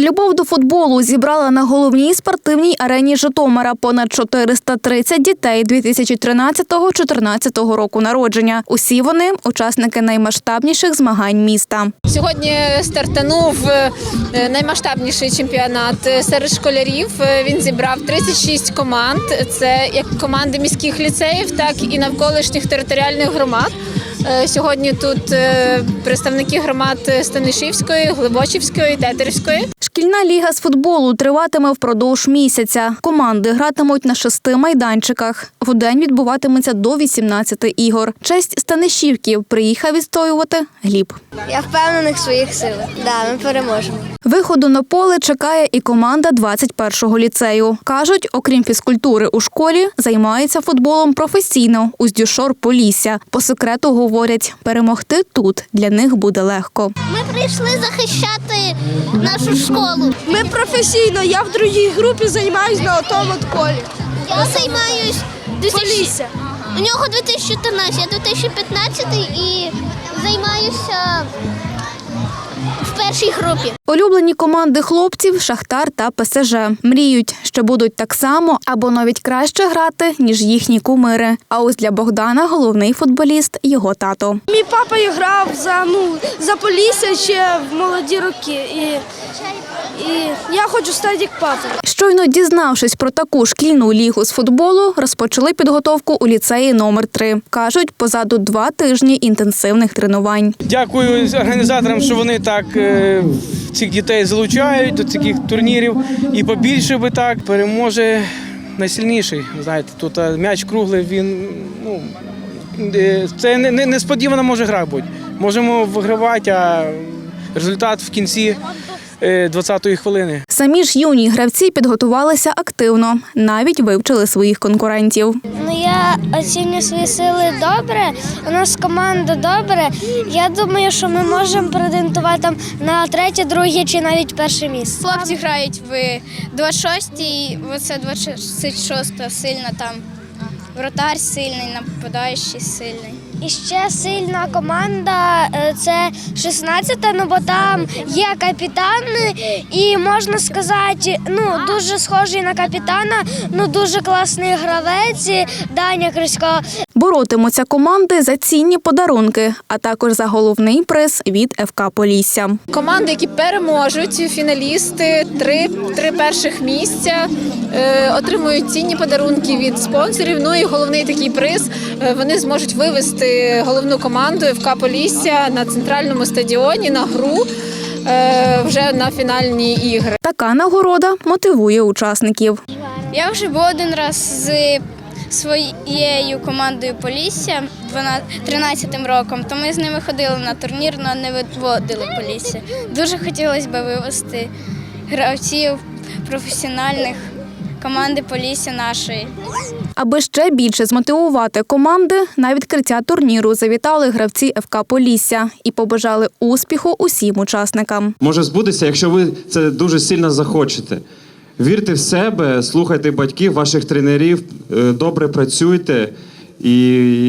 Любов до футболу зібрала на головній спортивній арені Житомира понад 430 дітей 2013-2014 року народження. Усі вони учасники наймасштабніших змагань міста. Сьогодні стартанув е, наймасштабніший чемпіонат е, серед школярів. Е, Він зібрав 36 команд. Це як команди міських ліцеїв, так і навколишніх територіальних громад. Е, Сьогодні тут е, представники громад Станишівської, Глибочівської, Тетерівської. Шкільна ліга з футболу триватиме впродовж місяця. Команди гратимуть на шести майданчиках. В день відбуватиметься до 18 ігор. Честь Станишівків приїхав відстоювати Гліб. Я впевнений в своїх силах. Да, ми переможемо. Виходу на поле чекає і команда 21-го ліцею. Кажуть, окрім фізкультури у школі, займаються футболом професійно у Здюшор Полісся. По секрету говорять, перемогти тут для них буде легко. Ми прийшли захищати нашу школу. Ми професійно, я в другій групі займаюся на тому полі. Я займаюсь 2000... Полісся. У нього 2014, я 2015 і займаюся в першій групі. Улюблені команди хлопців Шахтар та ПСЖ мріють, що будуть так само або навіть краще грати, ніж їхні кумири. А ось для Богдана головний футболіст його тато. Мій папа грав за ну за Полісся ще в молоді роки. І, і я хочу стати як папа. Щойно дізнавшись про таку шкільну лігу з футболу, розпочали підготовку у ліцеї номер 3 Кажуть, позаду два тижні інтенсивних тренувань. Дякую організаторам, що вони так е, цих дітей залучають до таких турнірів. І побільше би так переможе найсильніший. Знаєте, тут е, м'яч круглий, він ну е, це не, не, несподівана може гра бути. Можемо вигравати, а результат в кінці 20-ї хвилини. Самі ж юні гравці підготувалися активно, навіть вивчили своїх конкурентів. Ну я оцінюю свої сили добре. У нас команда добре. Я думаю, що ми можемо претендувати там на третє, друге чи навіть перше місце. Хлопці грають в 26-й, оце 26-та сильна там. Вратар сильний, нападаючий сильний. І ще сильна команда е, це 16-та, ну бо там є капітан, і можна сказати, ну дуже схожий на капітана, ну дуже класний гравець Даня Крисько. Боротимуться команди за цінні подарунки, а також за головний приз від ФК Полісся. Команди, які переможуть, фіналісти, три, три перших місця, е, отримують цінні подарунки від спонсорів. Ну і головний такий приз е, вони зможуть вивести головну команду ФК Полісся на центральному стадіоні на гру е, вже на фінальні ігри. Така нагорода мотивує учасників. Я вже був один раз з своєю командою Полісся 13 роком, то ми з ними ходили на турнір, але не виводили Полісся. Дуже хотілося б вивести гравців професіональних команди Полісся нашої. Аби ще більше змотивувати команди, на відкриття турніру завітали гравці ФК Полісся і побажали успіху усім учасникам. може збудеться, якщо ви це дуже сильно захочете. Вірте в себе, слухайте батьків, ваших тренерів, е, добре працюйте, і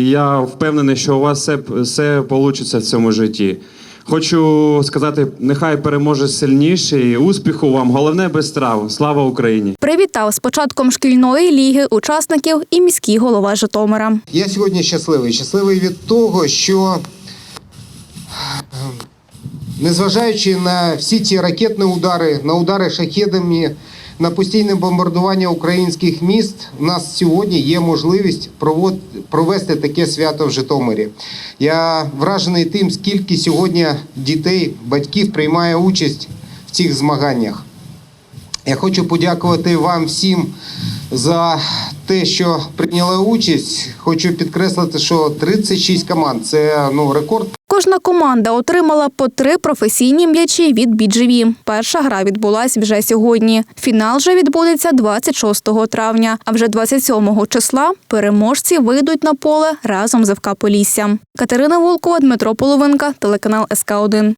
я впевнений, що у вас все, все вийде в цьому житті. Хочу сказати, нехай переможе сильніший. Успіху вам, головне без страв. Слава Україні! Привітав з початком шкільної ліги учасників і міський голова Житомира. Я сьогодні щасливий. Щасливий від того, що е, незважаючи на всі ці ракетні удари, на удари шахедами, на постійне бомбардування українських міст, у нас сьогодні є можливість провести таке свято в Житомирі. Я вражений тим, скільки сьогодні дітей, батьків приймає участь в цих змаганнях. Я хочу подякувати вам всім за те, що прийняли участь. Хочу підкреслити, що 36 команд це ну рекорд. Кожна команда отримала по три професійні м'ячі від біджеві. Перша гра відбулась вже сьогодні. Фінал же відбудеться 26 травня. А вже 27 числа переможці вийдуть на поле разом з ФК Полісся. Катерина Волкова, Дмитро Половинка, телеканал СК 1